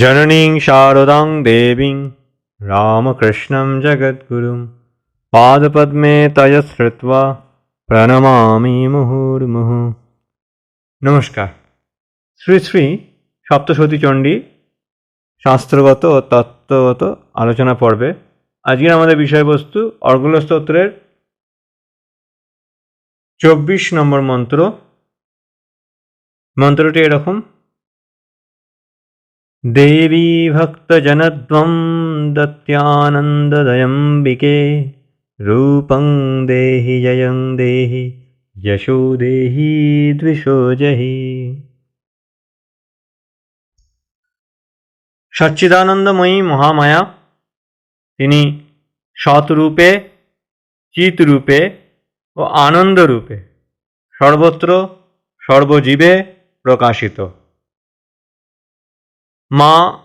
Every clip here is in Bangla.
জননীং শারদাং দেবীং রামকৃষ্ণং জগদ্গুরুং পাদপদ্মে তয়শ্রুত্বা প্রণমামি মুহুর্মুহু। নমস্কার। শ্রী শ্রী সপ্তসতী চণ্ডী শাস্ত্রগত ও তত্ত্বগত আলোচনা পর্বে আজকের আমাদের বিষয়বস্তু অর্গুলস্তোত্রের চব্বিশ নম্বর মন্ত্র। মন্ত্রটি এরকম ভক্তজনদ্বম দত্যানন্দদয়ম্বিকে রূপং দেহি জয়ং দেহি যশো দেহি দ্বিষো জহি সচ্চিদানন্দময়ী মহামায়া তিনি সৎরূপে চিৎরূপে ও আনন্দরূপে সর্বত্র সর্বজীবে প্রকাশিত মা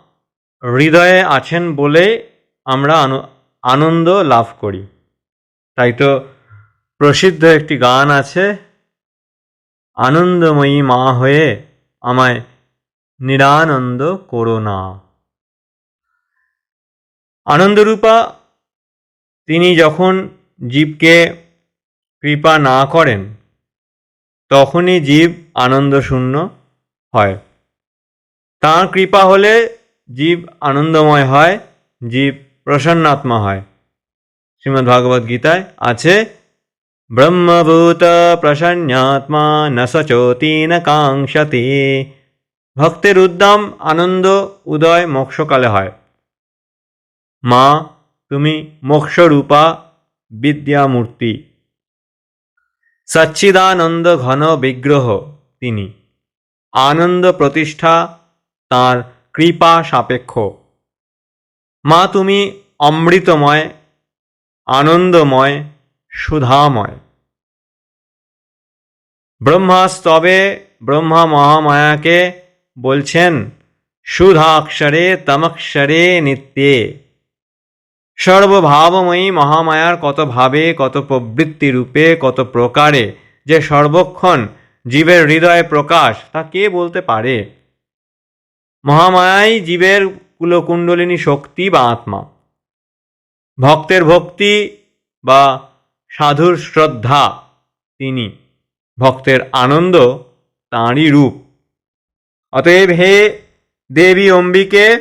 হৃদয়ে আছেন বলে আমরা আন- আনন্দ লাভ করি। তাই তো প্রসিদ্ধ একটি গান আছে, আনন্দময়ী মা হয়ে আমায় নিরানন্দ করো না। আনন্দরূপা, তিনি যখন জীবকে কৃপা না করেন, তখনই জীব আনন্দশূন্য হয়। তাঁর কৃপা হলে জীব আনন্দময় হয়, জীব প্রসন্নাত্মা হয়। শ্রীমদ্ ভাগবত গীতায় আছে, ব্রহ্মভূত প্রসন্নাত্মা ন সচোতি ন কাঙ্ক্ষতে। ভক্তের উদ্দাম, আনন্দ, উদয় মোক্ষকালে হয়। মা, তুমি মোক্ষরূপা বিদ্যামূর্তি। সচ্চিদানন্দ ঘন বিগ্রহ তিনি। আনন্দ প্রতিষ্ঠা তার কৃপা সাপেক্ষ। মা, তুমি অমৃতময়, আনন্দময়, সুধাময়। ব্রহ্মাস্তবে ব্রহ্মা মহামায়াকে বলছেন, সুধাক্ষরে, তমক্ষরে, নিত্যে। সর্বভাবময়ী মহামায়ার কত ভাবে, কত প্রবৃত্তি রূপে, কত প্রকারে যে সর্বক্ষণ জীবের হৃদয়ে প্রকাশ, তা কে বলতে পারে? মহামায়াই জীবের কুলকুণ্ডলিনী শক্তি বা আত্মা। ভক্তের ভক্তি বা সাধুর শ্রদ্ধা তিনি। ভক্তের আনন্দ তাঁরই রূপ। অতএব হে দেবী অম্বিকে,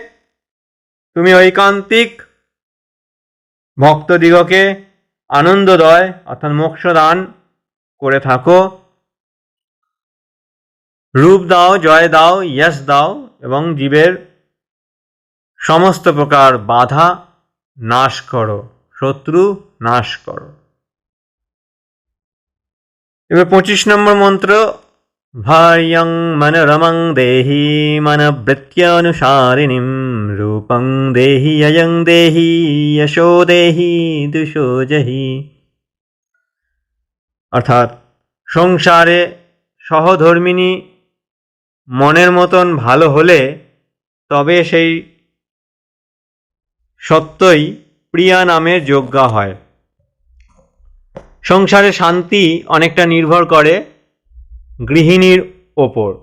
তুমি ঐকান্তিক ভক্তদিগকে আনন্দদয় অর্থাৎ মোক্ষদান করে থাকো। রূপ দাও, জয় দাও ইয়স দাও এবং জীবের সমস্ত প্রকার বাধা নাশ করো, শত্রু নাশ করো। এবার পঁচিশ নম্বর মন্ত্র, ভার্যং মনোরমং দেহি মনবৃত্যানুসারিণীম রূপং দেহি অয়ং দেহি যশো দেহি দুষো জহি। অর্থাৎ সংসারে সহধর্মিনী মনের মতন ভালো হলে তবে সেই সত্যই প্রিয়া নামের যোগ্যা হয়। সংসারে শান্তি অনেকটা নির্ভর করে গৃহিণীর ওপর।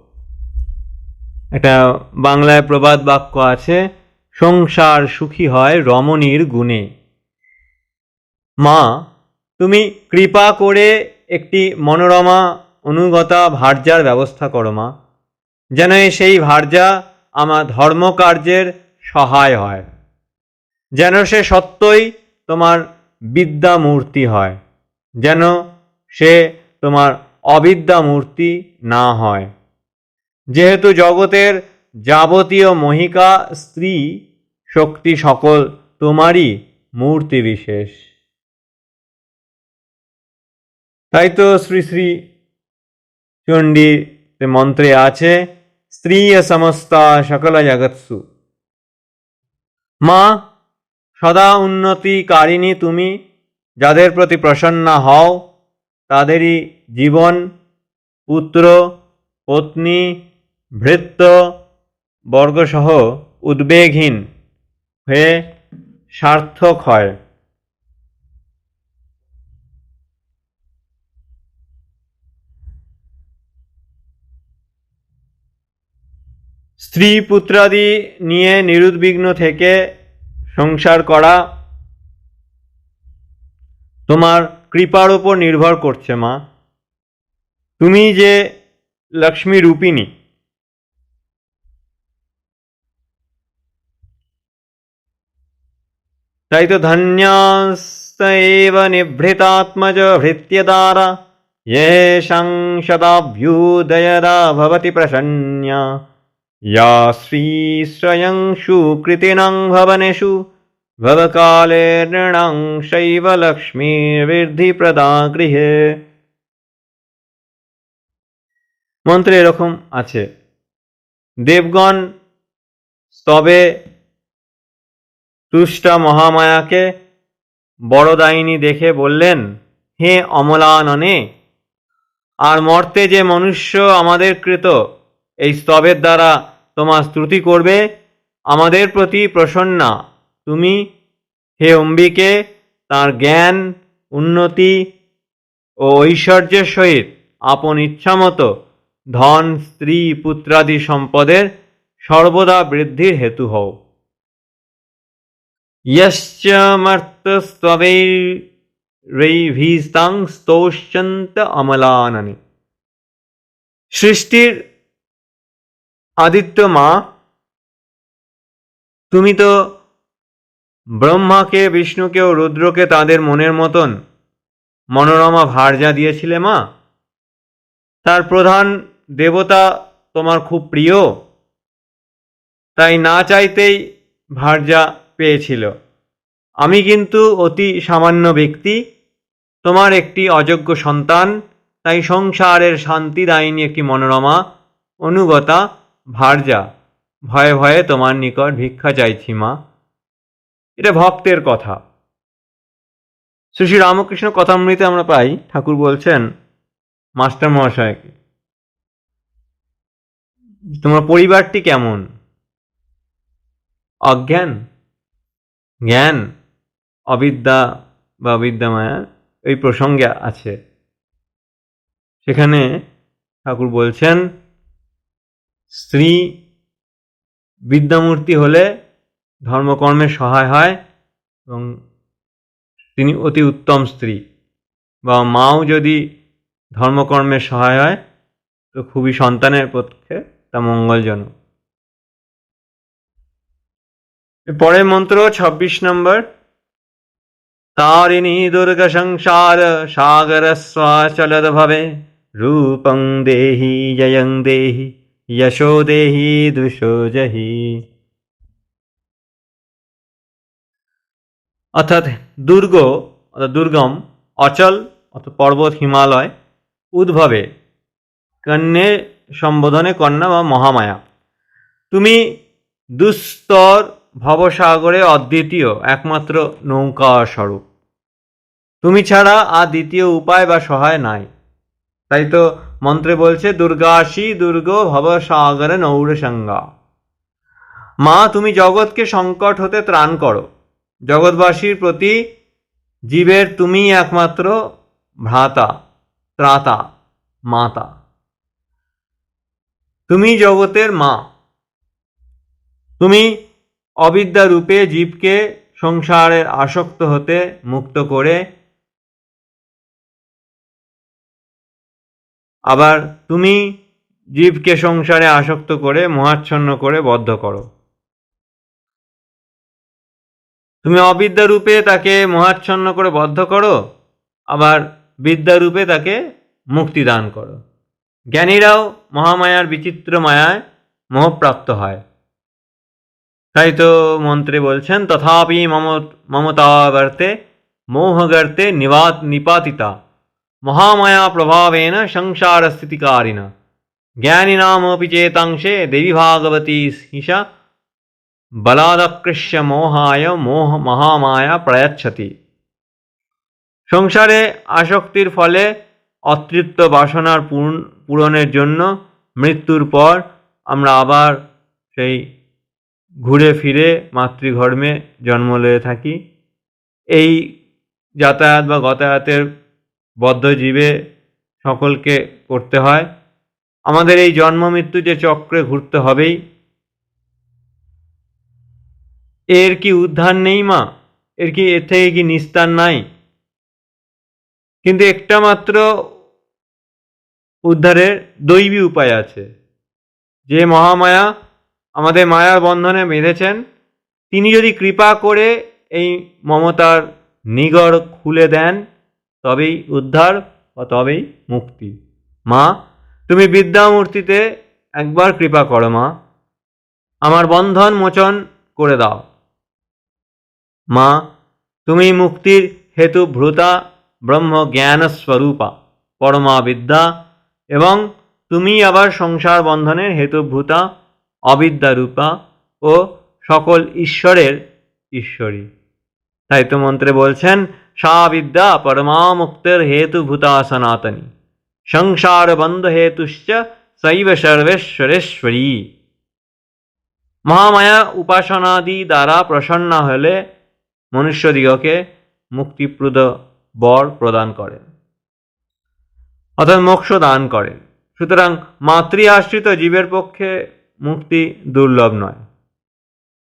একটা বাংলায় প্রবাদ বাক্য আছে, সংসার সুখী হয় রমণীর গুণে। মা, তুমি কৃপা করে একটি মনোরমা, অনুগতা ভার্যার ব্যবস্থা করো মা। যেন সেই ভার্যা আমার ধর্মকার্যের সহায় হয়। যেন সে সত্যই তোমার বিদ্যা মূর্তি হয়। যেন সে তোমার অবিদ্যা মূর্তি না হয়। যেহেতু জগতের যাবতীয় মহিকা স্ত্রী, শক্তি সকল তোমারই মূর্তি বিশেষ। তাই তো শ্রী শ্রী চণ্ডী মন্ত্রে আছে স্ত্রী সমস্তা সকল জগৎসু। মা, সদা উন্নতিকারিণী তুমি, যাদের প্রতি প্রসন্না হও, তাদেরই জীবন, পুত্র, পত্নী, ভৃত্য, বর্গসহ উদ্বেগহীন হয়ে সার্থক হয়। স্ত্রী পুত্রাদি নিয়ে নিরুদ্বিগ্ন থেকে সংসার করা তোমার কৃপার ওপর নির্ভর করছে মা তুমি যে লক্ষ্মী রূপিণী তাই তো ধন্যাস্ত এব নিভৃতাত্মজ ভৃত্যদারা येषां शताभ्युदयदा भवति प्रसन्या या श्रीश्रयंषु कृतीनां भवनेषु भवकाले नृणां शैव লক্ষ্মীবৃদ্ধিপ্রদা গৃহে মন্ত্রে এরকম আছে দেবগণ স্তবে তুষ্টা মহামায়াকে বড়দায়িনী দেখে বললেন হে অমলাননে আর মর্তে যে মনুষ্য আমাদের কৃত এই স্তবের দ্বারা তোমার স্তুতি করবে আমাদের প্রতি প্রসন্না তুমি হে অম্বিকে তার জ্ঞান উন্নতি ও ঐশ্বর্যের সহিত আপন ইচ্ছামতো ধন স্ত্রী পুত্রাদি সম্পদের সর্বদা বৃদ্ধির হেতু হও यश्च মর্তস্তবৈরৈভীস্তাং স্তৌষ্যন্ত অমলাননে সৃষ্টির আদিত্য মা, তুমি তো ব্রহ্মাকে, বিষ্ণুকে ও রুদ্রকে তাদের মনের মতন মনোরমা ভার্যা দিয়েছিলে মা। তার প্রধান দেবতা তোমার খুব প্রিয়, তাই না চাইতেই ভার্যা পেয়েছিল। আমি কিন্তু অতি সামান্য ব্যক্তি, তোমার একটি অযোগ্য সন্তান, তাই সংসারের শান্তিদায়িনী একটি মনোরমা, অনুগতা ভার্যা, ভয়ে ভয়ে তোমার নিকট ভিক্ষা চাইছি, মা। এটা ভক্তের কথা। শ্রী শ্রী রামকৃষ্ণ কথামৃতে আমরা পাই, ঠাকুর বলছেন, মাস্টার মহাশয়কে, তোমার পরিবারটি কেমন? অজ্ঞান, জ্ঞান, অবিদ্যা বা অবিদ্যামায়া এই প্রসঙ্গে আছে। সেখানে ঠাকুর বলছেন স্ত্রী বিদ্যামূর্তি হলে ধর্মকর্মে সহায় হয় এবং তিনি অতি উত্তম স্ত্রী। বা মাও যদি ধর্মকর্মে সহায় হয়, তো খুবই সন্তানের পক্ষে তা মঙ্গলজনক। পরের মন্ত্র ছাব্বিশ নম্বর, তারিণী দুর্গ সংসার সাগর স্বাচলদ ভবে, রূপং দেহি জয়ং দেহি। যশো দেহি দুশো জহি অর্থাৎ দুর্গ অর্থাৎ দুর্গম অচল অর্থাৎ পর্বত হিমালয় উদ্ভবে কন্যে সম্বোধনে কন্যা বা মহামায়া। তুমি দুস্তর ভবসাগরে অদ্বিতীয়, একমাত্র নৌকা স্বরূপ তুমি ছাড়া আর দ্বিতীয় উপায় বা সহায় নাই। তাই তো মন্ত্রে বলছে দুর্গাসী দুর্গ ভবসাগরে নৌরসঙ্গা। মা, তুমি জগৎকে সংকট হতে ত্রাণ করো। জগৎবাসীর প্রতি জীবের তুমি একমাত্র ভ্রাতা, ত্রাতা, মাতা। তুমি জগতের মা। তুমি অবিদ্যা রূপে জীবকে সংসারের আসক্ত হতে মুক্ত করে আবার তুমি জীবকে সংসারে আসক্ত করে, মহাচ্ছন্ন করে বদ্ধ করো। তুমি অবিদ্যা রূপে তাকে মহাচ্ছন্ন করে বদ্ধ করো, আবার বিদ্যারূপে তাকে মুক্তি দান করো। জ্ঞানীরাও মহামায়ার বিচিত্র মায়ায় মোহপ্রাপ্ত হয়। তাই তো মন্ত্রে বলছেন, তথাপি মম মমতাবর্তে, মোহগর্তে নিবাত, নিপাতিতা। মহামায়া প্রভাবেন সংসার স্থিতিকারিণ জ্ঞানীনামপি চেতাংশে দেবী ভাগবতী হিসা বলাদকৃষ্য মোহায় মোহ মহামায়া প্রয়চ্ছতি সংসারে আসক্তির ফলে অতৃপ্ত বাসনার পূরণের জন্য মৃত্যুর পর আমরা আবার সেই ঘুরে ফিরে মাতৃঘর্মে জন্ম লয়ে থাকি। এই যাতায়াত বা গতায়াতের বদ্ধজীবে সকলকে করতে হয়। আমাদের এই জন্ম মৃত্যু যে চক্রে ঘুরতে হবেই। এর কি উদ্ধার নেই মা? এর কি এর থেকে কি নিস্তার নাই? কিন্তু একটা মাত্র উদ্ধারের দৈবী উপায় আছে। যে মহামায়া আমাদের মায়ার বন্ধনে বেঁধেছেন, তিনি যদি কৃপা করে এই মমতার নিগড় খুলে দেন তবেই উদ্ধার বা তবেই মুক্তি। মা, তুমি বিদ্যামূর্তিতে একবার কৃপা করো মা। আমার বন্ধন মোচন করে দাও। মা, তুমি মুক্তির হেতু ভ্রুতা ব্রহ্ম জ্ঞান স্বরূপা, পরমা বিদ্যা এবং তুমি আবার সংসার বন্ধনের হেতুভূতা অবিদ্যারূপা ও সকল ঈশ্বরের ঈশ্বরী। তাই তো মন্ত্রে বলছেন সা বিদ্যা পরমা মুক্তের হেতুভূতা সনাতনী। সংসার বন্ধ হেতুশ্চ শৈব সর্বেশ্বরেশ্বরী। মহামায়া উপাসনাদি দ্বারা প্রসন্ন হলে মনুষ্যদিগকে মুক্তিপ্রদ বর প্রদান করেন। অর্থাৎ মোক্ষ দান করেন। সুতরাং মাতৃ আশ্রিত জীবের পক্ষে মুক্তি দুর্লভ নয়।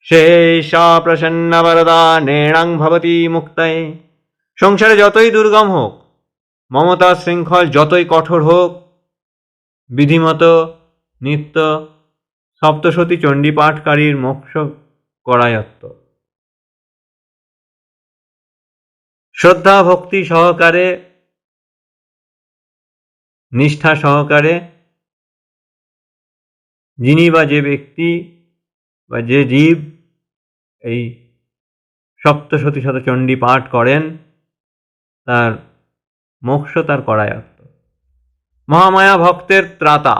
শেষা প্রসন্ন বরদা নেণাং ভবতি মুক্তায়। সংসারে যতই দুর্গম হোক, মমতা শৃঙ্খল যতই কঠোর হোক, বিধিমতো, নিত্য সপ্তশতী চণ্ডী পাঠকারীর মোক্ষ করায়ত্ত। শ্রদ্ধা, ভক্তি সহকারে, নিষ্ঠা সহকারে, যিনি বা যে ব্যক্তি বা যে জীব এই সপ্তশতী শতচণ্ডী পাঠ করেন তার মোক্ষ তার করায়ত্ত মহামায়া ভক্তের ত্রাতা,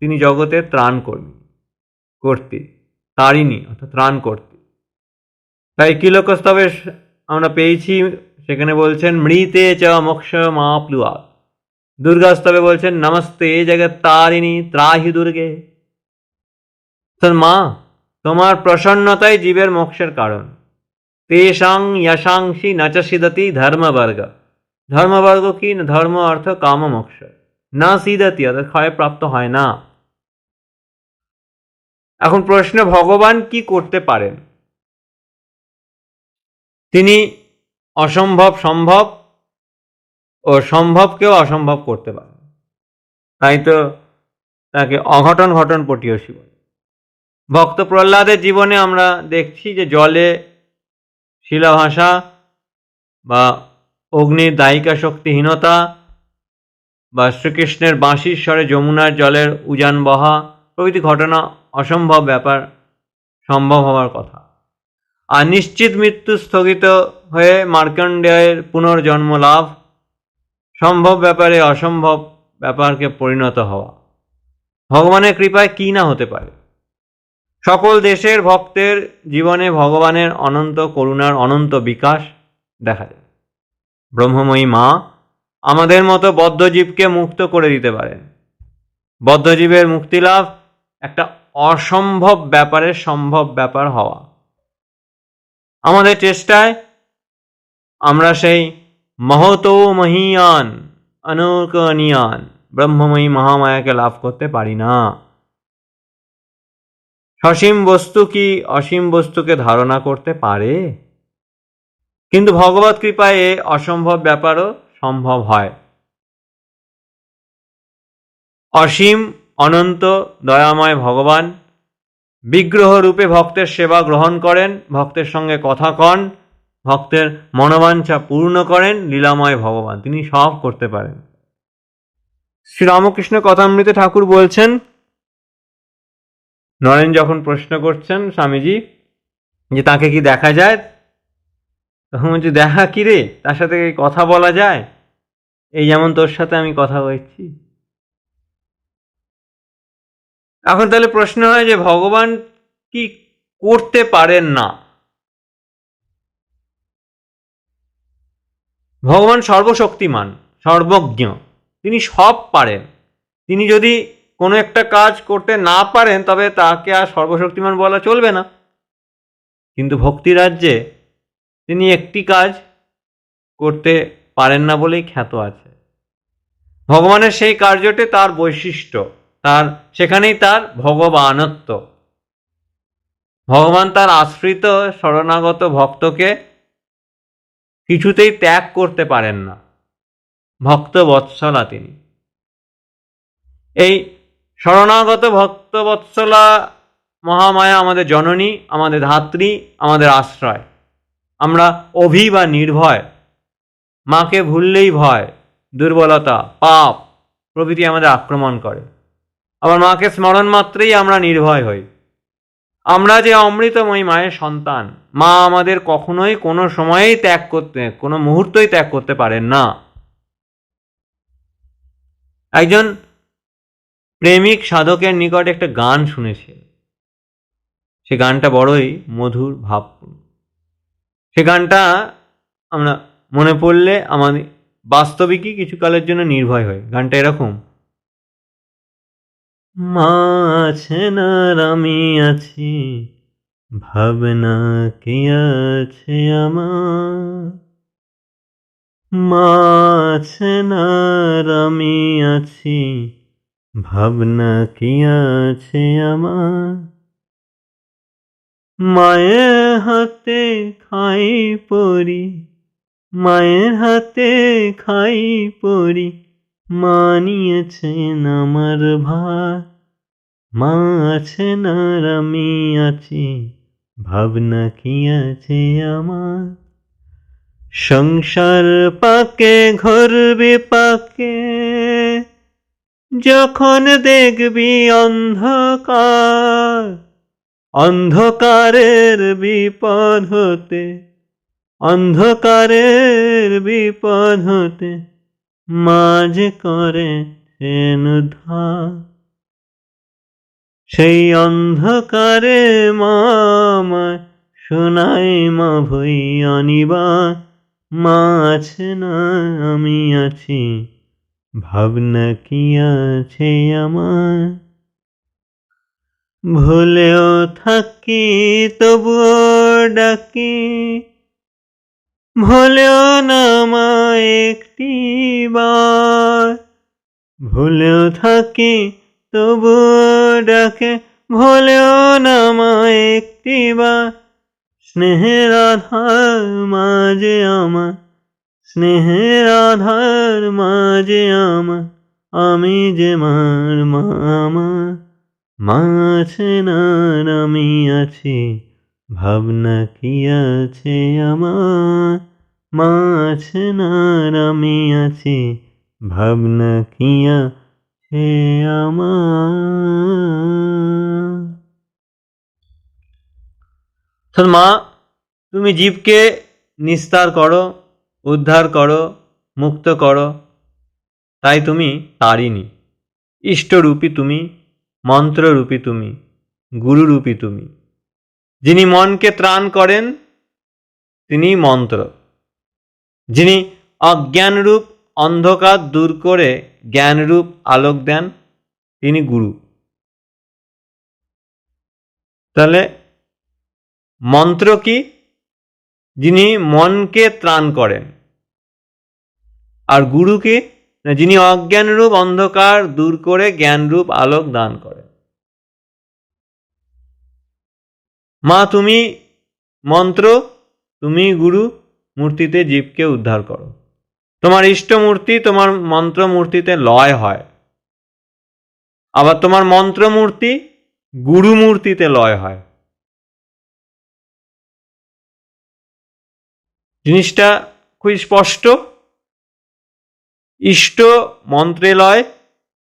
তিনি জগতের ত্রাণ কর্মী কর্তী, তারিণী, অর্থাৎ ত্রাণ কর্তী। তাই কিলকস্তবে আমরা পেয়েছি, সেখানে বলছেন, মৃতে চ মোক্ষ মা প্লুয়া দুর্গাস্তবে বলছেন, নমস্তে জগৎ তারিণী, ত্রাহি দুর্গে। মা, তোমার প্রসন্নতাই জীবের মোক্ষের কারণ। তেষাং যশাংসি নচ সিদতি ধর্মবর্গ। ধর্মবর্গ কি না ধর্ম অর্থ কাম মোক্ষ না সিদতি অর্থাৎ ক্ষয়প্রাপ্ত হয় না এখন প্রশ্ন ভগবান কি করতে পারেন তিনি অসম্ভব সম্ভব ও সম্ভবকেও অসম্ভব করতে পারেন তাই তো তাকে অঘটন ঘটন পটীয়সী বলে ভক্ত প্রহ্লাদের জীবনে আমরা দেখছি যে জলে শিলাভাষা বা অগ্নির দায়িকা শক্তিহীনতা বা শ্রীকৃষ্ণের বাঁশির স্বরে যমুনার জলের উজান বহা প্রভৃতি ঘটনা অসম্ভব ব্যাপার, সম্ভব হওয়ার কথা। আর নিশ্চিত মৃত্যু স্থগিত হয়ে মার্কণ্ডেয়ের পুনর্জন্ম লাভ সম্ভব ব্যাপারে অসম্ভব ব্যাপারকে পরিণত হওয়া। ভগবানের কৃপায় কি না হতে পারে? সকল দেশের ভক্তের জীবনে ভগবানের অনন্ত করুণার অনন্ত বিকাশ দেখা যায়। ব্রহ্মময়ী মা আমাদের মতো বদ্ধজীবকে মুক্ত করে দিতে পারেন। বদ্ধজীবের মুক্তিলাভ একটা অসম্ভব ব্যাপারের সম্ভব ব্যাপার হওয়া। আমাদের চেষ্টায় আমরা সেই মহতো মহিয়ান, অনুকনীয়ান ব্রহ্মময়ী মহামায়াকে লাভ করতে পারি না। সসীম বস্তু কি অসীম বস্তুকে ধারণা করতে পারে? কিন্তু ভগবত কৃপায় এ অসম্ভব ব্যাপারও সম্ভব হয়। অসীম, অনন্ত, দয়াময় ভগবান বিগ্রহ রূপে ভক্তের সেবা গ্রহণ করেন, ভক্তের সঙ্গে কথা কন, ভক্তের মনোবাঞ্ছা পূর্ণ করেন, লীলাময় ভগবান, তিনি সব করতে পারেন। শ্রীরামকৃষ্ণ কথামৃতে ঠাকুর বলছেন, নরেন যখন প্রশ্ন করছেন স্বামীজি যে তাকে কি দেখা যায় তখন বলছি, দেখা কি রে? তার সাথে কথা বলা যায়? এই যেমন তোর সাথে আমি কথা বলছি। এখন তাহলে প্রশ্ন হয় যে ভগবান কি করতে পারেন না? ভগবান সর্বশক্তিমান, সর্বজ্ঞ, তিনি সব পারেন। তিনি যদি কোনো একটা কাজ করতে না পারেন, তবে তাকে আর সর্বশক্তিমান বলা চলবে না। কিন্তু ভক্তি রাজ্যে তিনি একটি কাজ করতে পারেন না বলেই খ্যাত আছে। ভগবানের সেই কার্যটি তার বৈশিষ্ট্য, তার, সেখানেই তার ভগবানত্ব। ভগবান তার আশ্রিত শরণাগত ভক্তকে কিছুতেই ত্যাগ করতে পারেন না। ভক্ত বৎসলা তিনি। এই শরণাগত ভক্ত বৎসলা মহামায়া আমাদের জননী, আমাদের ধাত্রী, আমাদের আশ্রয়। আমরা অভি বা নির্ভয়। মাকে ভুললেই ভয়, দুর্বলতা, পাপ প্রভৃতি আমাদের আক্রমণ করে। আবার মাকে স্মরণ মাত্রেই আমরা নির্ভয় হই। আমরা যে অমৃতময়ী মায়ের সন্তান, মা আমাদের কখনোই কোনো সময়েই ত্যাগ করতে, কোনো মুহূর্তই ত্যাগ করতে পারেন না। একজন প্রেমিক সাধকের নিকট একটা গান শুনেছে। সে গানটা বড়ই মধুর, ভাবপূর্ণ। সে গানটা আমরা মনে পড়লে আমাদের বাস্তবিকই কিছু কালের জন্য নির্ভয় হয়। গানটা এরকম। মা আছেন আর আমি আছি, ভাবনা কি আছে আমার? আমি আছি, ভাবনা কি আছে আমার? মায়ের হাতে খাই পড়ি মায়ের হাতে খাই পড়ি মানিয়েছেন আমার ভাই মা আছেন আর আমি আছি, ভাবনা কি আছে আমার? সংসার পাকে ঘরবে পাকে যখন দেখবি অন্ধকার অন্ধকারের বিপদ হতে, অন্ধকারের বিপদ হতে মাঝ করে উদ্ধার সেই অন্ধকারে মামায় শোনাই মা ভই অনিবার মা আছে না আমি আছি, ভাবনা কি আছে আমার? ভুলেও থাকি, তবুও ডাকি। ভুলেও না মা একটি বার। ভুলেও থাকি, তবুও ডাকে। ভুলেও না মা একটি বার। স্নেহের আধার মাঝে আমার, স্নেহের আধার মাঝে আমার, আমি যে মার মা আমার মা আমি আছি, ভাবনা কি আছে আমার? মা আছেন আর আমি আছি, ভাবনা কি আছে আমার? মা, তুমি জীবকে নিস্তার করো, উদ্ধার করো, মুক্ত করো। তাই তুমি তারিণী। ইষ্টরূপী তুমি মন্ত্ররূপী তুমি, গুরুরূপী তুমি। যিনি মনকে ত্রাণ করেন তিনি মন্ত্র। যিনি অজ্ঞানরূপ, অন্ধকার দূর করে জ্ঞানরূপ আলোক দেন, তিনি গুরু। তাহলে মন্ত্র কি? যিনি মনকে ত্রাণ করেন। আর গুরু কি? না যিনি অজ্ঞানরূপ অন্ধকার দূর করে জ্ঞানরূপ আলোক দান করে মা, তুমি মন্ত্র, তুমি গুরু মূর্তিতে জীবকে উদ্ধার করো। তোমার ইষ্ট মূর্তি তোমার মন্ত্র মূর্তিতে লয় হয়। আবার তোমার মন্ত্র মূর্তি গুরু মূর্তিতে লয় হয়। জিনিসটা খুবই স্পষ্ট। ইষ্ট মন্ত্রে লয়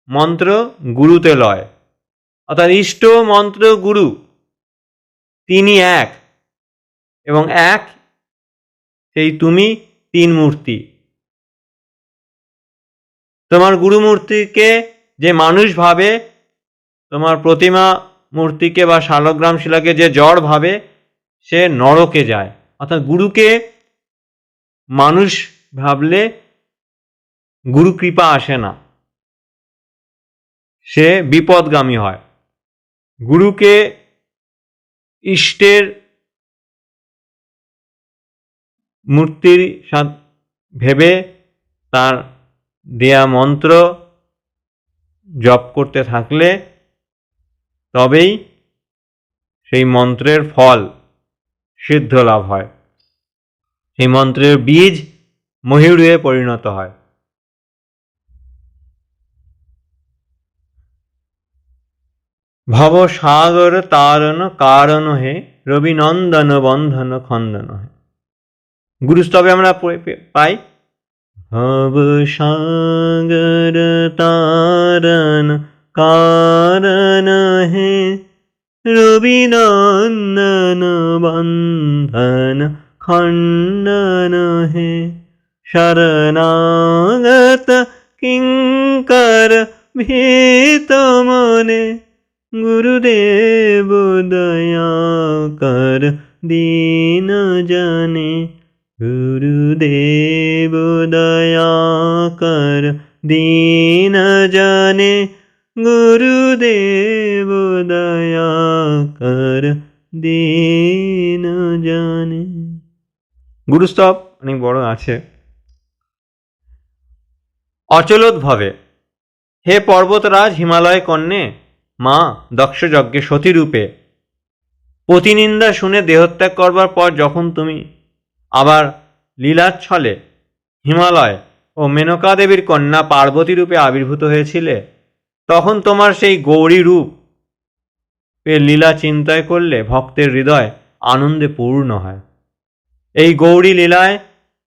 মন্ত্র গুরুতে লয় অর্থাৎ ইষ্ট, মন্ত্র, গুরু, তিনি এক। এবং এক, সেই তুমি তিন মূর্তি। তোমার গুরু মূর্তিকে যে মানুষ ভাবে, তোমার প্রতিমা মূর্তিকে বা শালগ্রাম শিলাকে যে জড় ভাবে, সে নরকে যায়। অর্থাৎ গুরুকে মানুষ ভাবলে গুরু কৃপা আসে না। সে বিপদগামী হয়। গুরুকে ইষ্টের মূর্তির ভেবে তার দেয়া মন্ত্র জপ করতে থাকলে তবেই সেই মন্ত্রের ফল সিদ্ধ লাভ হয়। সেই মন্ত্রের বীজ মহিরুয়ে পরিণত হয়। ভব সাগর তারণ কারণ হে, রবিনন্দন বন্ধন খন্দন হে। গুরুস্তবে আমরা পাই। ভব সাগর তারণ কারণ হে, রবিনন্দন বন্ধন খণ্ডন হে। শরণাগত কিঙ্কর ভীত মনে গুরুদেব দয়া কর দীন জনে গুরুদেব দয়া কর দীন জনে গুরুদেব দয়া কর দীন জনে গুরুস্তব অনেক বড় আছে। অচলোদ্ভবে হে পর্বতরাজ হিমালয় কন্যে মা, দক্ষযজ্ঞে সতীরূপে। প্রতিনিন্দা শুনে দেহত্যাগ করবার পর যখন তুমি আবার লীলাচ্ছলে, হিমালয় ও মেনকা দেবীর কন্যা পার্বতী রূপে আবির্ভূত হয়েছিলে, তখন তোমার সেই গৌরী রূপ এর লীলা চিন্তায় করলে ভক্তের হৃদয় আনন্দে পূর্ণ হয়। এই গৌরী লীলায়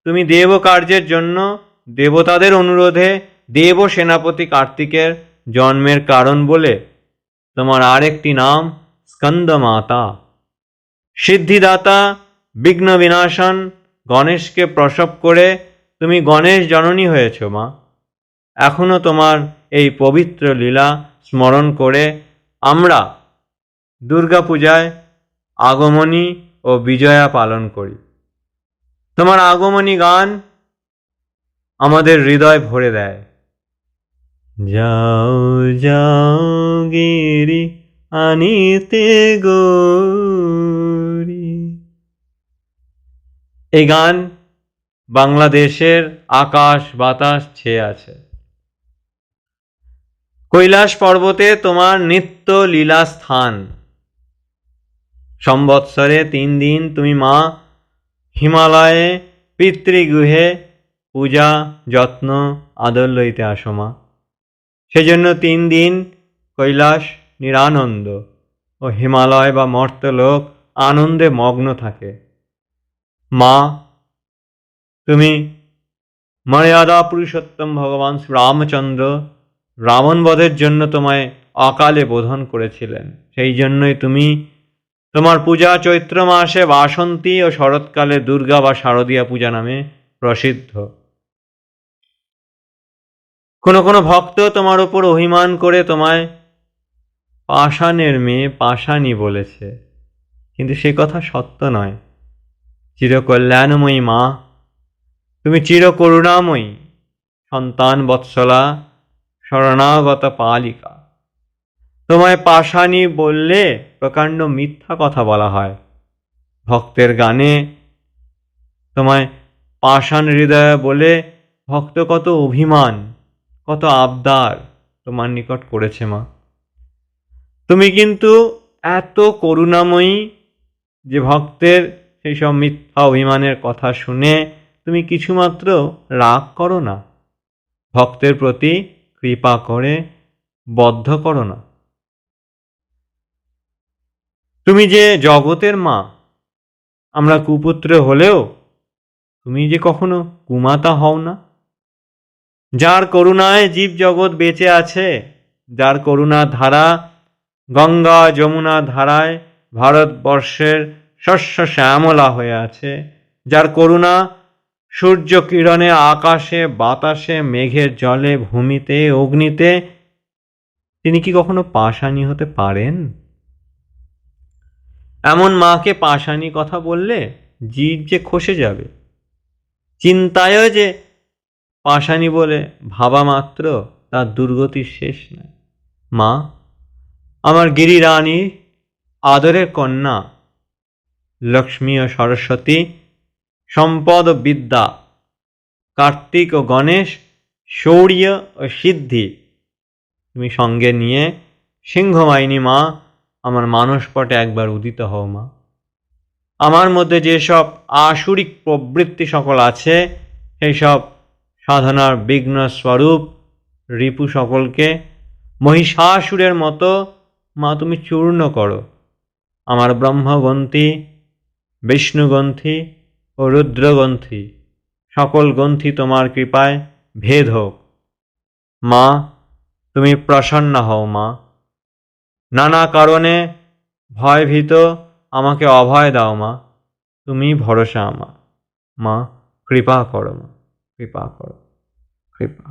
তুমি দেব কার্যের জন্য দেবতাদের অনুরোধে দেব সেনাপতি কার্তিকের জন্মের কারণ বলে তোমার আরেকটি নাম স্কন্দমাতা। সিদ্ধিদাতা, বিঘ্ন বিনাশন, গণেশকে প্রসব করে তুমি গণেশ জননী হয়েছ মা। এখনও তোমার এই পবিত্র লীলা স্মরণ করে আমরা দুর্গাপূজায় আগমনী ও বিজয়া পালন করি। তোমার আগমনী গান আমাদের হৃদয় ভরে দেয়। যাও যাও গিরি আনিতে গৌরী। এই গান বাংলাদেশের আকাশ বাতাস ছেয়ে আছে। কৈলাস পর্বতে তোমার নিত্য লীলা স্থান। সম্বৎসরে তিন দিন তুমি মা হিমালয়ে পিতৃগৃহে পূজা, যত্ন আদর লইতে আসো মা। সেজন্য তিন দিন কৈলাস নিরানন্দ ও হিমালয় বা মর্তলোক আনন্দে মগ্ন থাকে। মা, তুমি মর্যাদা পুরুষোত্তম ভগবান শ্রীরামচন্দ্র রাবণ বধের জন্য তোমায় অকালে বোধন করেছিলেন। সেই জন্যই তুমি তোমার পূজা চৈত্র মাসে বাসন্তী ও শরৎকালে দুর্গা বা শারদীয়া পূজা নামে প্রসিদ্ধ। কোনো কোনো ভক্ত তোমার ওপর অভিমান করে তোমায় পাষাণের মেয়ে পাষাণী বলেছে। কিন্তু সে কথা সত্য নয়। চিরকল্যাণময়ী মা, তুমি চিরকরুণাময়ী সন্তান বৎসলা শরণাগত পালিকা। তোমায় পাষাণী বললে প্রকাণ্ড মিথ্যা কথা বলা হয়। ভক্তের গানে তোমায় পাষাণ হৃদয় বলে ভক্ত কত অভিমান। কত আবদার তোমার নিকট করেছে মা। তুমি কিন্তু এত করুণাময়ী যে ভক্তের সেই সব মিথ্যা অভিমানের কথা শুনে তুমি কিছুমাত্র রাগ করো না। ভক্তের প্রতি কৃপা করে, বদ্ধ করো না। তুমি যে জগতের মা, আমরা কুপুত্র হলেও তুমি যে কখনো কুমাতা হও না। যার করুণায় জীব জগৎ বেঁচে আছে, যার করুণার ধারা, গঙ্গা যমুনা ধারায় ভারতবর্ষের শস্য শ্যামলা হয়ে আছে, যার করুণা সূর্য কিরণে আকাশে, বাতাসে, মেঘের জলে, ভূমিতে, অগ্নিতে। তিনি কি কখনো পাষাণী হতে পারেন? এমন মাকে পাষাণী কথা বললে জীব যে খসে যাবে। চিন্তায়ও যে পাষাণী বলে ভাবা মাত্র তার দুর্গতির শেষ নাই। মা, আমার গিরি রানী, আদরের কন্যা, লক্ষ্মী ও সরস্বতী, সম্পদ ও বিদ্যা, কার্তিক ও গণেশ, শৌর্য ও সিদ্ধি, তুমি সঙ্গে নিয়ে সিংহমাইনী মা, আমার মানসপটে একবার উদিত হও মা। আমার মধ্যে যেসব আসুরিক প্রবৃত্তি সকল আছে সেই সব সাধনার বিঘ্ন স্বরূপ রিপু সকলকে, মহিষাসুরের মতো, মা তুমি চূর্ণ করো। আমার ব্রহ্মগ্রন্থি বিষ্ণুগ্রন্থি ও রুদ্রগ্রন্থি সকল গ্রন্থি তোমার কৃপায় ভেদ হোক। মা, তুমি প্রসন্ন হও মা। নানা কারণে ভয়ভীত, আমাকে অভয় দাও মা। তুমি ভরসা আমা মা, কৃপা করো মা। কৃপা করো, কৃপা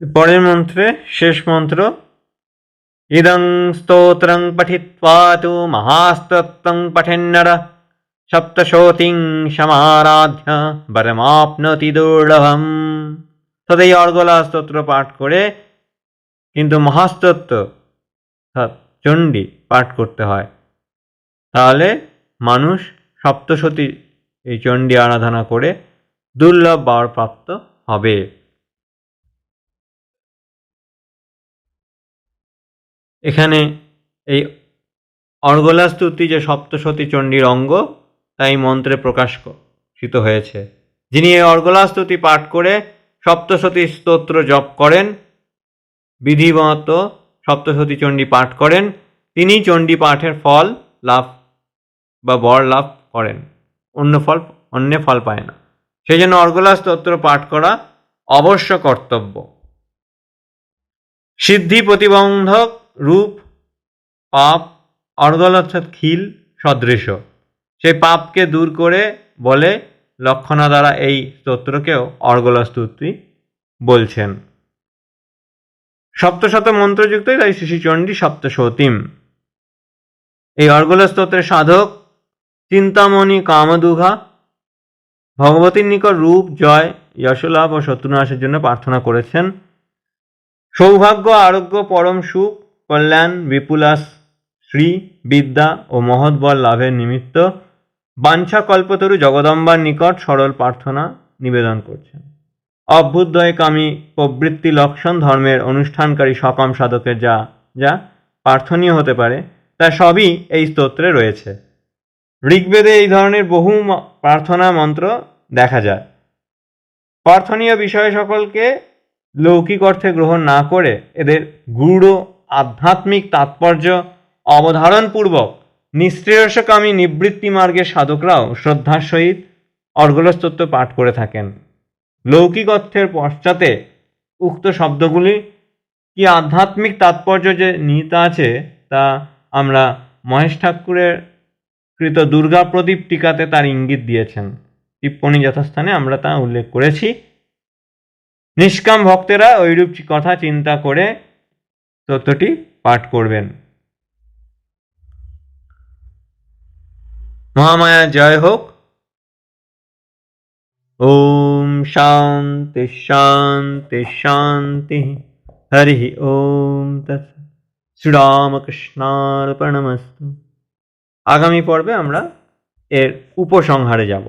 পরের মন্ত্রে, শেষ মন্ত্র, ইদং স্তোত্রং পঠিত্বা তু মহাস্তত্বং পঠেন্নর, সপ্তশোতিং সমারাধ্য বরমাপ্নতি দুর্লভম। তদেই অর্গলা স্তোত্র পাঠ করে কিন্তু মহাস্তত্ব চণ্ডী পাঠ করতে হয়। তাহলে মানুষ সপ্তশতী এই চণ্ডী আরাধনা করে দুর্লভ বর প্রাপ্ত হবে। এখানে এই অর্গলা স্তুতি যে সপ্তশতী চণ্ডীর অঙ্গ, তাই মন্ত্রে প্রকাশিত হয়েছে। যিনি এই অর্গলা স্তুতি পাঠ করে সপ্তশতী স্তোত্র জপ করেন বিধিমত সপ্তশতী চণ্ডী পাঠ করেন, তিনি চণ্ডী পাঠের ফল লাভ বা বর লাভ করেন। অন্য ফল অন্য ফল পায় না। সেই জন্য অর্গলা স্তোত্র পাঠ করা অবশ্য কর্তব্য। সিদ্ধি প্রতিবন্ধক রূপ, পাপ, অর্গল অর্থাৎ খিল সদৃশ। সেই পাপকে দূর করে বলে লক্ষণা দ্বারা এই স্তোত্রকেও অর্গলা স্তুতি বলছেন। সপ্তশত মন্ত্রযুক্তই তাই শ্রীচণ্ডী সপ্তশতীম। এই অর্গলা স্তোত্রের সাধক চিন্তামণি কামদুঘা, ভগবতীর নিকট রূপ, জয়, যশলাভ ও শত্রুনাশের জন্য প্রার্থনা করেছেন। সৌভাগ্য, আরোগ্য, পরম সুখ, কল্যাণ, বিপুলাস, শ্রী, বিদ্যা ও মহৎ বল লাভের নিমিত্ত বাঞ্ছা কল্পতরু জগদম্বার নিকট সরল প্রার্থনা নিবেদন করছেন। অভ্যুদয় কামী প্রবৃত্তি লক্ষণ ধর্মের অনুষ্ঠানকারী সকাম সাধকের যা যা প্রার্থনীয় হতে পারে, তা সবই এই স্তোত্রে রয়েছে। ঋগ্বেদে এই ধরনের বহু প্রার্থনা মন্ত্র দেখা যায়। প্রার্থনীয় বিষয় সকলকে লৌকিক অর্থে গ্রহণ না করে এদের গূঢ়, আধ্যাত্মিক তাৎপর্য অবধারণপূর্বক নিঃশ্রেয়সকামী নিবৃত্তি মার্গের সাধকরাও শ্রদ্ধার সহিত অর্গলস্তত্ব পাঠ করে থাকেন। লৌকিক অর্থের পশ্চাতে উক্ত শব্দগুলি কি আধ্যাত্মিক তাৎপর্য যে নিহিত আছে তা আমরা মহেশ ঠাকুরের কৃত দুর্গা প্রদীপ টিকাতে তার ইঙ্গিত দিয়েছেন। টিপ্পণী যথাস্থানে আমরা তা উল্লেখ করেছি। নিষ্কাম ভক্তেরা ঐরূপ কথা চিন্তা করে তত্ত্বটি পাঠ করবেন। মহামায়া, জয় হোক। ওম শান্তি শান্তি শান্তি। হরি ওম তৎ। শ্রীরামকৃষ্ণার্পণমস্তু। আগামী পর্বে আমরা এর উপসংহারে যাব।